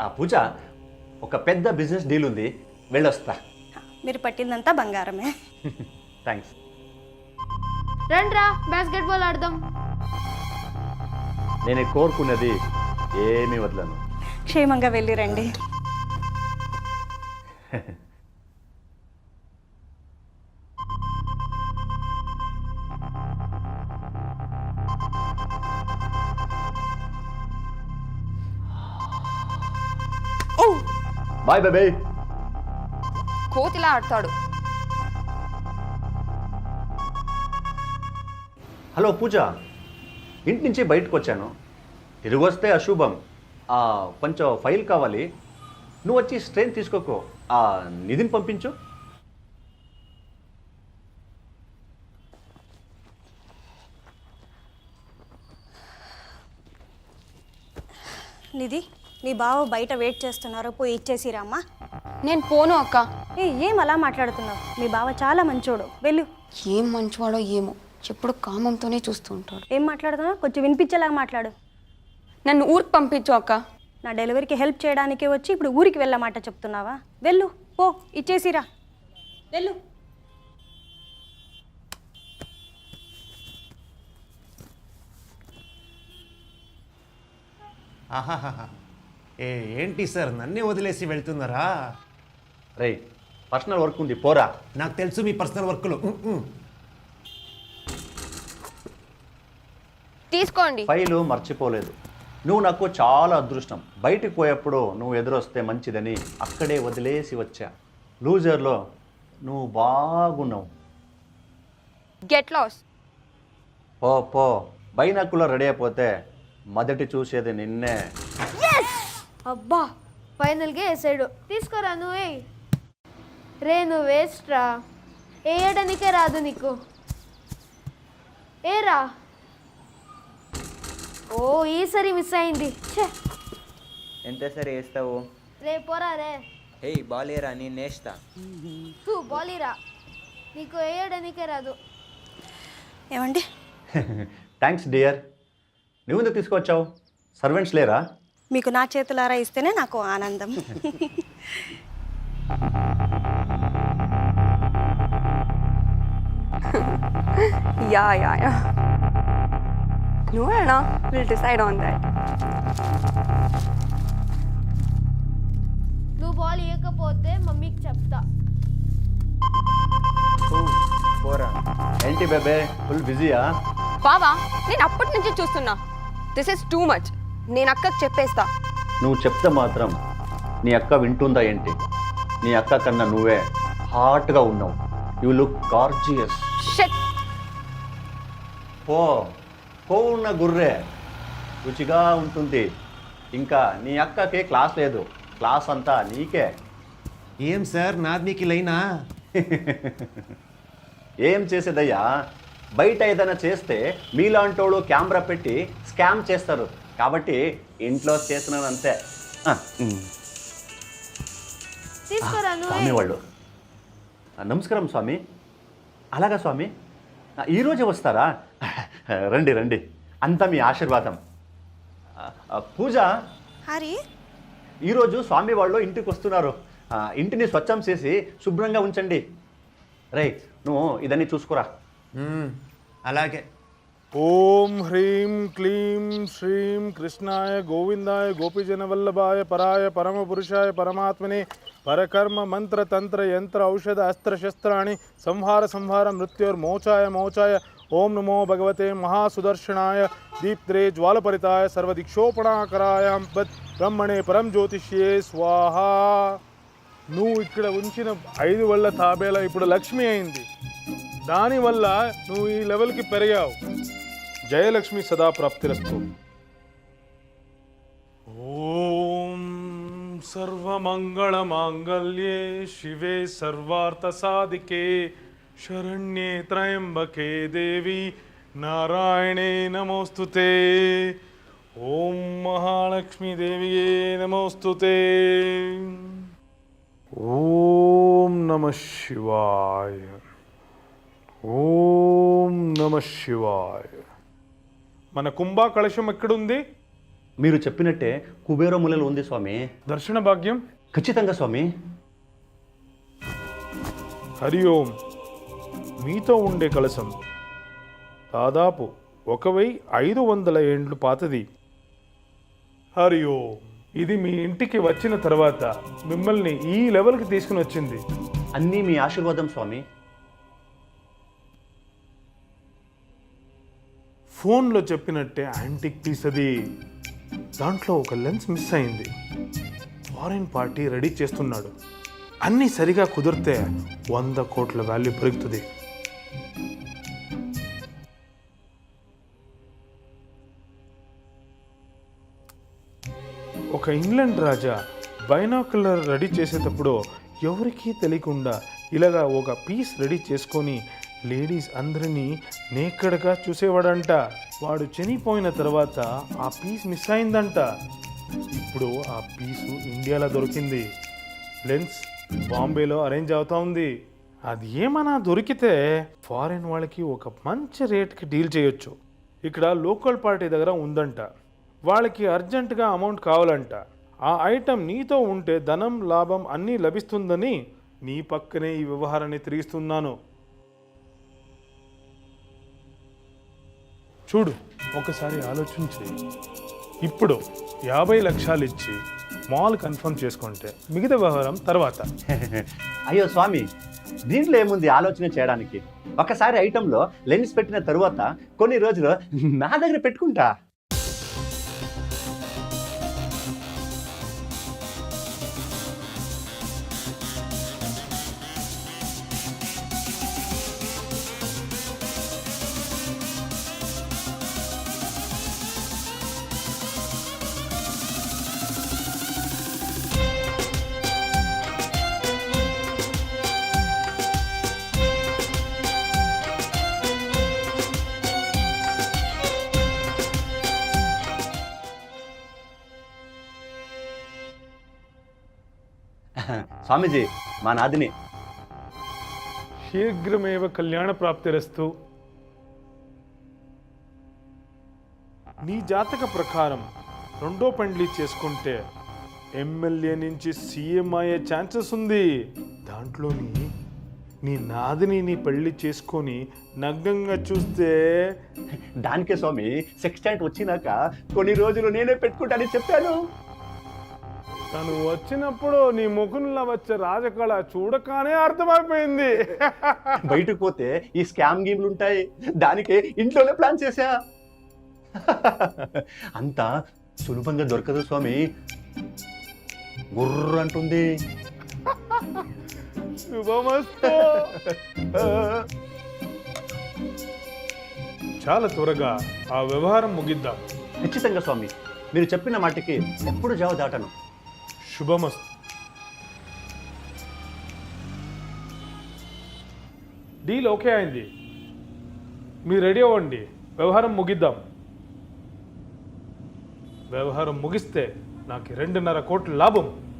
ఆ పూజ ఒక పెద్ద బిజినెస్ డీల్ ఉంది. వెళ్ళొస్తా. మీరు పట్టిందంతా బంగారమే. థ్యాంక్స్ రండ్రా బాస్కెట్ బాల్ ఆడదాం. నేను కోరుకున్నది ఏమీ వదలను. క్షేమంగా వెళ్ళి బాయ్ బాయ్ కోతిలా ఆడతాడు. హలో పూజ ఇంటి నుంచి బయటకు వచ్చాను. తిరిగి వస్తే అశుభం. ఆ, కొంచెం ఫైల్ కావాలి. నువ్వు వచ్చి స్ట్రెయిన్ తీసుకోకో. ఆ నిధిని పంపించు. నిధి? మీ బావ బయట వెయిట్ చేస్తున్నారు పోయి ఇచ్చేసిరమ్మా నేను పోను అక్క. ఏ ఏం అలా మాట్లాడుతున్నావు? మీ బావ చాలా మంచోడు. వెళ్ళు. ఏం మంచివాడో ఏమో. ఎప్పుడు కామంతోనే చూస్తూ ఉంటాడు. ఏం మాట్లాడుతున్నావు? కొంచెం వినిపించేలాగా మాట్లాడు. నన్ను ఊరికి పంపించు అక్క. నా డెలివరీకి హెల్ప్ చేయడానికి వచ్చి ఇప్పుడు ఊరికి వెళ్ళమాట చెప్తున్నావా? వెళ్ళు. పో ఇచ్చేసిరా వెళ్ళు. ఆహాహాహా. ఏ ఏంటి సార్? నన్నే వదిలేసి వెళ్తున్నారా? రేయ్ పర్సనల్ వర్క్ ఉంది పోరా. నాకు తెలుసు మీ పర్సనల్ వర్క్లు. తీసుకోండి. ఫైలు మర్చిపోలేదు. నువ్వు నాకు చాలా అదృష్టం. బయటికి పోయేప్పుడు నువ్వు ఎదురొస్తే మంచిదని అక్కడే వదిలేసి వచ్చా. లూజర్లో నువ్వు బాగున్నావు. గెట్ లాస్ పో పో. బైనాకులో రెడీ అయిపోతే మొదటి చూసేది నిన్నే. అబ్బా ఫైనల్గా వేసాడు తీసుకోరా నువ్వే రే నువ్వు వేస్ట్ రా. వేయడానికే రాదు నీకు. ఏరా ఓ ఈసారి మిస్ అయింది. ఛే. ఎంత సరే వేస్తావు? రే పోరా రే. హే బాలేరా నేను నేస్తా తూ బాలీరా నీకు వేయడానికే రాదు. ఏమండి? థ్యాంక్స్ డియర్ నువ్వు ఎందుకు తీసుకొచ్చావు? సర్వెంట్స్ లేరా? మీకు నా చేతులారా ఇస్తేనే నాకు ఆనందం. Yeah yeah yeah. నువ్వేనా విల్ డిసైడ్ ఆన్ దట్ నువ్వు బాల్ ఇవ్వకపోతే మమ్మీకి చెప్తా. ఓ, పోరా. ఏంటి బేబే ఫుల్ బిజీయా బావా నేను అప్పటి నుంచి చూస్తున్నా. దిస్ ఇస్ టూ మచ్ నేను అక్కకి చెప్పేస్తా. నువ్వు చెప్తే మాత్రం నీ అక్క వింటుందా ఏంటి? నీ అక్క కన్నా నువ్వే హాట్గా ఉన్నావు. You look gorgeous. షట్. పో. ఉన్న గుర్రే. రుచిగా ఉంటుంది. ఇంకా నీ అక్కకి క్లాస్ లేదు. క్లాస్ అంతా నీకే. ఏం సార్? నాది మీకు లైనా? ఏం చేసేదయ్యా? బయట ఏదైనా చేస్తే మీలాంటోళ్ళు కెమెరా పెట్టి స్కామ్ చేస్తారు. కాబట్టి ఇంట్లో చేస్తున్నాను అంతే. స్వామి వాళ్ళు. నమస్కారం స్వామి. అలాగా స్వామి? ఈరోజే వస్తారా? రండి రండి. అంతా మీ ఆశీర్వాదం. పూజ. హరి? ఈరోజు స్వామి వాళ్ళు ఇంటికి వస్తున్నారు. ఇంటిని స్వచ్ఛం చేసి శుభ్రంగా ఉంచండి. రే నువ్వు ఇదన్నీ చూసుకురా. అలాగే. ఓం హ్రీం క్లీం శ్రీం కృష్ణాయ గోవిందాయ గోపీజనవల్లభాయ పరాయ పరమపురుషాయ పరమాత్మనే పరకర్మ మంత్ర తంత్ర యంత్ర ఔషధ అస్త్ర శస్త్రాణి సంహార సంహార మృత్యోర్మోచాయ మోచాయ ఓం నమో భగవతే మహాసుదర్శనాయ దీప్త్రే జ్వాలపరితాయ సర్వదిక్షోపణాకరాయం పద్ బ్రహ్మణే పరం జ్యోతిష్యే స్వాహా. నువ్వు ఇక్కడ ఉంచిన ఐదు వల్ల తాబేలా ఇప్పుడు లక్ష్మి అయింది. దానివల్ల నువ్వు ఈ లెవెల్కి పెరిగావు. जयलक्ष्मी सदा प्राप्तिरस्तु। ओम सर्वमंगल मांगल्ये शिवे सर्वार्थसाधिके शरण्ये त्रयंबके देवी नारायणे नमोस्तुते ओम महालक्ष्मी महालक्ष्मीदेव्ये नमोस्तुते ते। नमः शिवाय। ओम नमः शिवाय। మన కుంభా కలశం ఎక్కడుంది? మీరు చెప్పినట్టే కుబేర మూలలో ఉంది స్వామి. దర్శన భాగ్యం? ఖచ్చితంగా స్వామి. హరి ఓం. మీతో ఉండే కలశం. దాదాపు ఒక వెయ్యి ఐదు వందల ఏండ్లు పాతది. హరి ఓం. ఇది మీ ఇంటికి వచ్చిన తర్వాత మిమ్మల్ని ఈ లెవెల్కి తీసుకుని వచ్చింది. అన్నీ మీ ఆశీర్వాదం స్వామి. ఫోన్లో చెప్పినట్టే యాంటిక్ పీస్ అది దాంట్లో ఒక లెన్స్ మిస్ అయింది. ఫారిన్ పార్టీ రెడీ చేస్తున్నాడు. అన్నీ సరిగా కుదిరితే వంద కోట్ల వాల్యూ పెరుగుతుంది. ఒక ఇంగ్లాండ్ రాజా బైనాకులర్ రెడీ చేసేటప్పుడు ఎవరికీ తెలియకుండా ఇలాగా ఒక పీస్ రెడీ చేసుకొని లేడీస్ అందరినీ నేక్కడగా చూసేవాడంట. వాడు చనిపోయిన తర్వాత ఆ పీస్ మిస్ అయిందంట. ఇప్పుడు ఆ పీసు ఇండియాలో దొరికింది. లెన్స్ బాంబేలో అరేంజ్ అవుతా ఉంది. అది ఏమన్నా దొరికితే ఫారిన్ వాళ్ళకి ఒక మంచి రేట్కి డీల్ చేయొచ్చు. ఇక్కడ లోకల్ పార్టీ దగ్గర ఉందంట. వాళ్ళకి అర్జెంటుగా అమౌంట్ కావాలంట. ఆ ఐటెం నీతో ఉంటే ధనం లాభం అన్నీ లభిస్తుందని నీ పక్కనే ఈ వ్యవహారాన్ని తిరిగిస్తున్నాను. చూడు ఒకసారి ఆలోచించి ఇప్పుడు యాభై లక్షలు ఇచ్చి మాల్ కన్ఫర్మ్ చేసుకుంటే మిగతా వ్యవహారం తర్వాత. అయ్యో స్వామి దీంట్లో ఏముంది ఆలోచన చేయడానికి? ఒకసారి ఐటెంలో లెన్స్ పెట్టిన తరువాత కొన్ని రోజులు నా దగ్గర పెట్టుకుంటా. స్వామీజీ మా నాదిని. శీఘ్రమేవ కళ్యాణ ప్రాప్తిరస్తు నీ జాతక ప్రకారం రెండో పెండ్లి చేసుకుంటే ఎమ్మెల్యే నుంచి సీఎం అయ్యే ఛాన్సెస్ ఉంది. దాంట్లోని నీ నాదిని నీ పెళ్ళి చేసుకొని నగ్నంగా చూస్తే దానికే స్వామి సెక్స్టెంట్ వచ్చినాక కొన్ని రోజులు నేనే పెట్టుకుంటానని చెప్పాను. తను వచ్చినప్పుడు నీ ముఖంలో వచ్చే రాజకళ చూడగానే అర్థమైపోయింది. బయటకు పోతే ఈ స్కామ్ గేమ్లు ఉంటాయి. దానికే ఇంట్లోనే ప్లాన్ చేశా. అంత సులభంగా దొరకదు స్వామి. గుర్ర అంటుంది. శుభమస్తు. చాలా త్వరగా ఆ వ్యవహారం ముగిద్దాం. ఖచ్చితంగా స్వామి. మీరు చెప్పిన మాటకి ఎప్పుడు జావ దాటను. శుభమస్తు డీల్ ఓకే అయింది. మీరు రెడీ అవ్వండి. వ్యవహారం ముగిద్దాం. వ్యవహారం ముగిస్తే నాకు రెండున్నర కోట్ల లాభం.